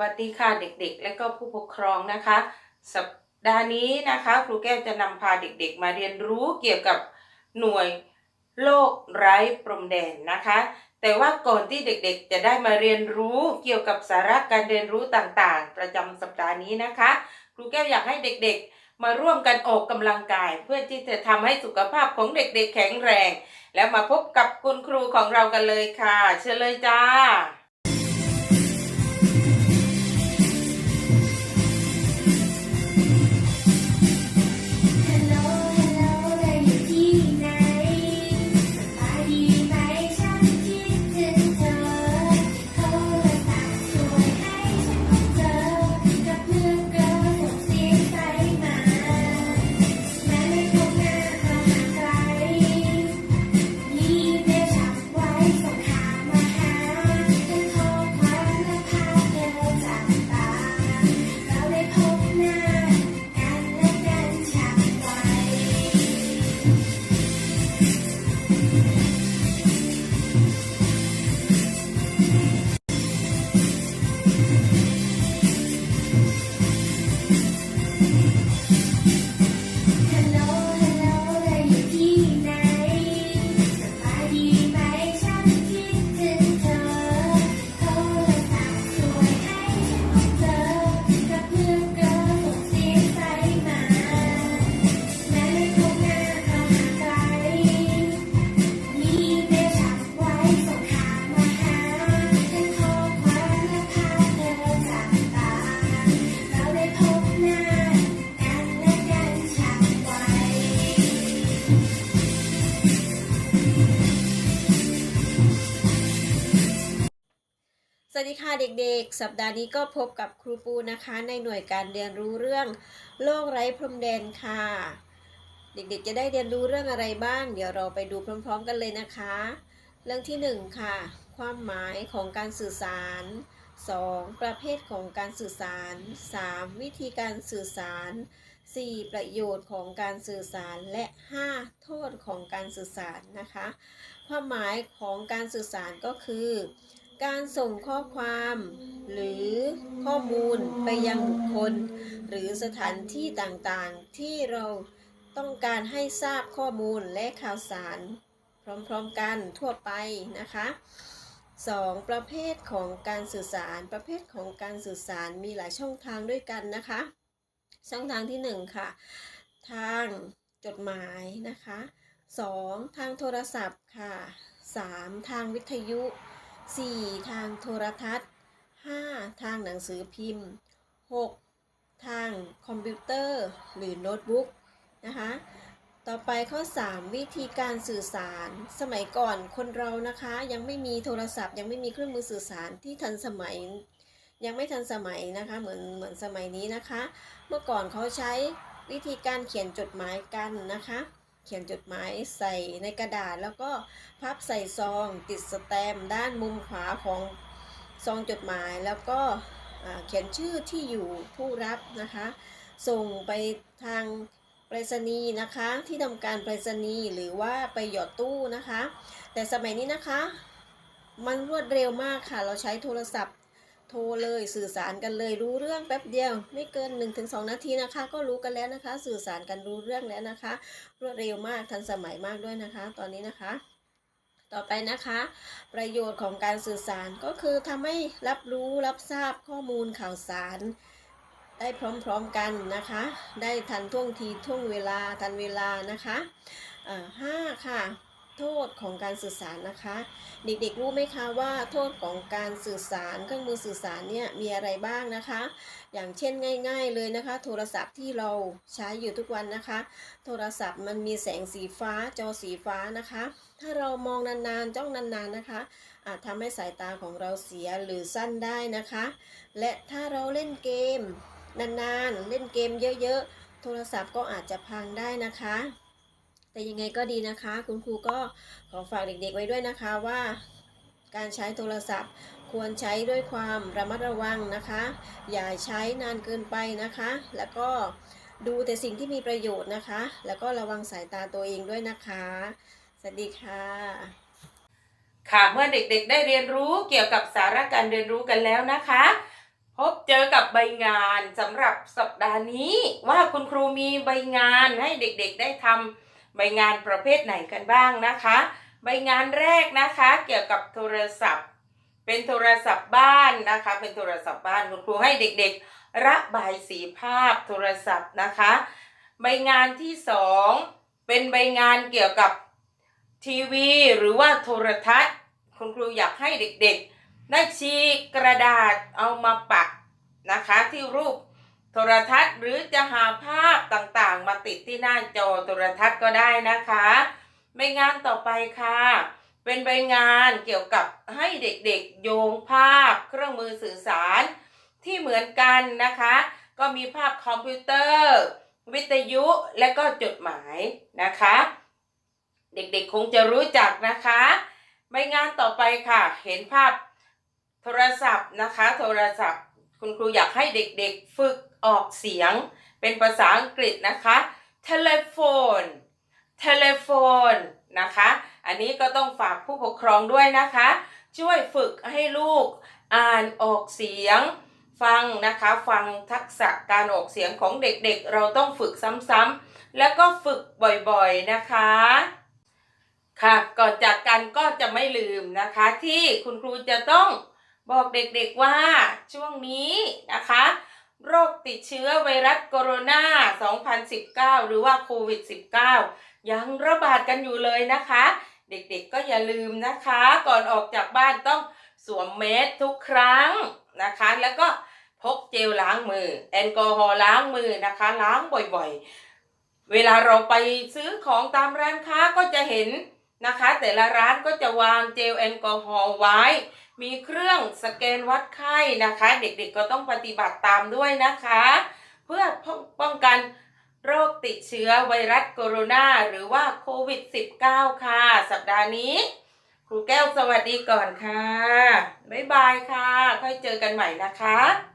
วัสดีค่ะเด็กๆ และก็ผู้ปกครองนะคะ สัปดาห์นี้นะคะครูแก้วจะนำพาเด็กๆ มาเรียนรู้เกี่ยวกับหน่วยโลกไร้พรมแดนนะคะ แต่ว่าก่อนที่เด็กๆ จะได้มาเรียนรู้เกี่ยวกับสาระการเรียนรู้ต่างๆ ประจำสัปดาห์นี้นะคะ ครูแก้วอยากให้เด็กๆ มาร่วมกันออกกำลังกาย เพื่อที่จะทำให้สุขภาพของเด็กๆ แข็งแรง แล้วมาพบกับคุณครูของเรากันเลยค่ะ เชิญเลยจ้า สวัสดีค่ะเด็กๆ สัปดาห์นี้ก็พบกับครูปูนะคะ ในหน่วยการเรียนรู้เรื่องโลกไร้พรมแดนค่ะ เด็กๆจะได้เรียนรู้เรื่องอะไรบ้าง เดี๋ยวเราไปดูพร้อมๆกันเลยนะคะ เรื่องที่หนึ่งค่ะ ความหมายของการสื่อสาร 2. ประเภทของการสื่อสาร 3. วิธีการสื่อสาร 4. ประโยชน์ของการสื่อสารและ 5. โทษของการสื่อสารนะคะ ความหมายของการสื่อสารก็คือ การส่งข้อความ หรือข้อมูลไปยังบุคคล หรือสถานที่ต่างๆ ที่เราต้องการให้ทราบข้อมูลและข่าวสาร พร้อมๆกันทั่วไปนะคะ 2. ประเภทของการสื่อสารประเภทของการสื่อสารมีหลายช่องทางด้วยกันนะคะ ช่องทางที่ 1 ค่ะ ทางจดหมายนะคะ 2. ทางโทรศัพท์ค่ะ 3. ทางวิทยุ 4. ทางโทรทัศน์ 5. ทางหนังสือพิมพ์ 6. ทางคอมพิวเตอร์ หรือโน้ตบุ๊กนะคะ ต่อไปข้อ 3 วิธีการสื่อสาร สมัยก่อนคนเรานะคะยังไม่มีโทรศัพท์ ยังไม่มีเครื่องมือสื่อสารที่ทันสมัย ยังไม่ทันสมัยนะคะเหมือนเหมือนสมัยนี้นะคะ เมื่อก่อนเขาใช้วิธีการเขียนจดหมายกันนะคะ ขียนจดหมายใส่ในกระดาษ แล้วก็พับใส่ซองติดสแตมป์ด้านมุมขวาของซองจดหมายแล้วก็เขียนชื่อที่อยู่ผู้รับนะคะ ส่งไปทางไปรษณีย์นะคะที่ทำการไปรษณีย์หรือว่าไปหยอดตู้นะคะ แต่สมัยนี้นะคะ มันรวดเร็วมากค่ะ เราใช้โทรศัพท์ โทรเลยสื่อสารกันเลยรู้เรื่องแป๊บเดียวไม่เกิน 1-2 นาทีนะคะ ก็รู้กันแล้วนะคะ สื่อสารกันรู้เรื่องแล้วนะคะ รวดเร็วมากทันสมัยมากด้วยนะคะ ตอนนี้นะคะต่อไปนะคะ ประโยชน์ของการสื่อสารก็คือทำให้รับรู้รับทราบข้อมูลข่าวสาร ได้พร้อมๆกันนะคะ ได้ทันท่วงทีท่วงเวลาทันเวลานะคะห้าค่ะ โทษของการสื่อสารนะคะ เด็กๆรู้ไหมคะว่าโทษของการสื่อสารเครื่องมือสื่อสารเนี่ยมีอะไรบ้างนะคะ อย่างเช่นง่าย ๆเลยนะคะ โทรศัพท์ที่เราใช้อยู่ทุกวันนะคะ โทรศัพท์มันมีแสงสีฟ้าจอสีฟ้านะคะ ถ้าเรามองนานๆจ้องนานๆนะคะ อาจทำให้สายตาของเราเสียหรือสั้นได้นะคะ และถ้าเราเล่นเกมนานๆเล่นเกมเยอะๆโทรศัพท์ก็อาจจะพังได้นะคะ แต่ยังไงก็ดีนะคะ คุณครูก็ขอฝากเด็กๆไว้ด้วยนะคะว่าการใช้โทรศัพท์ ควรใช้ด้วยความระมัดระวังนะคะ อย่าใช้นานเกินไปนะคะ แล้วก็ดูแต่สิ่งที่มีประโยชน์นะคะ แล้วก็ระวังสายตาตัวเองด้วยนะคะ สวัสดีค่ะ ค่ะเมื่อเด็กๆได้เรียนรู้เกี่ยวกับสาระการเรียนรู้กันแล้วนะคะ พบเจอกับใบงานสำหรับสัปดาห์นี้ว่าคุณครูมีใบงานให้เด็กๆได้ทำ ใบงานประเภทไหนกันบ้างนะคะ ใบงานแรกนะคะเกี่ยวกับโทรศัพท์ เป็นโทรศัพท์บ้านนะคะ เป็นโทรศัพท์บ้านคุณครูให้เด็กๆ ระบายสีภาพโทรศัพท์นะคะ ใบงานที่สองเป็นใบงานเกี่ยวกับทีวีหรือว่าโทรทัศน์ คุณครูอยากให้เด็กๆ ได้ฉีกกระดาษเอามาปักนะคะที่รูป โทรทัศน์หรือจะหาภาพต่างๆ มาติดที่หน้าจอโทรทัศน์ก็ได้นะคะใบงานต่อไปค่ะ เป็นใบงานเกี่ยวกับให้เด็กๆโยงภาพเครื่องมือสื่อสารที่เหมือนกันนะคะ ก็มีภาพคอมพิวเตอร์ วิทยุและก็จดหมายนะคะ เด็กๆคงจะรู้จักนะคะใบงานต่อไปค่ะ เห็นภาพโทรศัพท์นะคะ โทรศัพท์ คุณครูอยากให้เด็กๆ ฝึก ออกเสียงเป็นภาษาอังกฤษนะคะ telephone telephone นะคะ อันนี้ก็ต้องฝากผู้ปกครองด้วยนะคะ ช่วยฝึกให้ลูกอ่านออกเสียง ฟังนะคะ ฟังทักษะการออกเสียงของเด็กๆเราต้องฝึกซ้ำๆแล้วก็ฝึกบ่อยๆนะคะ ค่ะ ก่อนจากกันก็จะไม่ลืมนะคะ ที่คุณครูจะต้องบอกเด็กๆว่าช่วงนี้นะคะ โรคติดเชื้อไวรัสโคโรนา 2019 หรือว่าโควิด -19 ยังระบาดกันอยู่เลยนะคะ เด็กๆก็อย่าลืมนะคะ ก่อนออกจากบ้านต้องสวมเมสทุกครั้งนะคะ แล้วก็พกเจลล้างมือ แอลกอฮอล์ล้างมือนะคะ ล้างบ่อยๆ เวลาเราไปซื้อของตามร้านค้าก็จะเห็น นะคะ แต่ละร้านก็จะวางเจลแอลกอฮอล์ไว้ มีเครื่องสแกนวัดไข้นะคะ เด็กๆก็ต้องปฏิบัติตามด้วยนะคะ เพื่อป้องกันโรคติดเชื้อไวรัสโคโรนาหรือว่าโควิด -19 ค่ะ สัปดาห์นี้ ครูแก้วสวัสดีก่อนค่ะ บ๊ายบายค่ะ ค่อยเจอกันใหม่นะคะ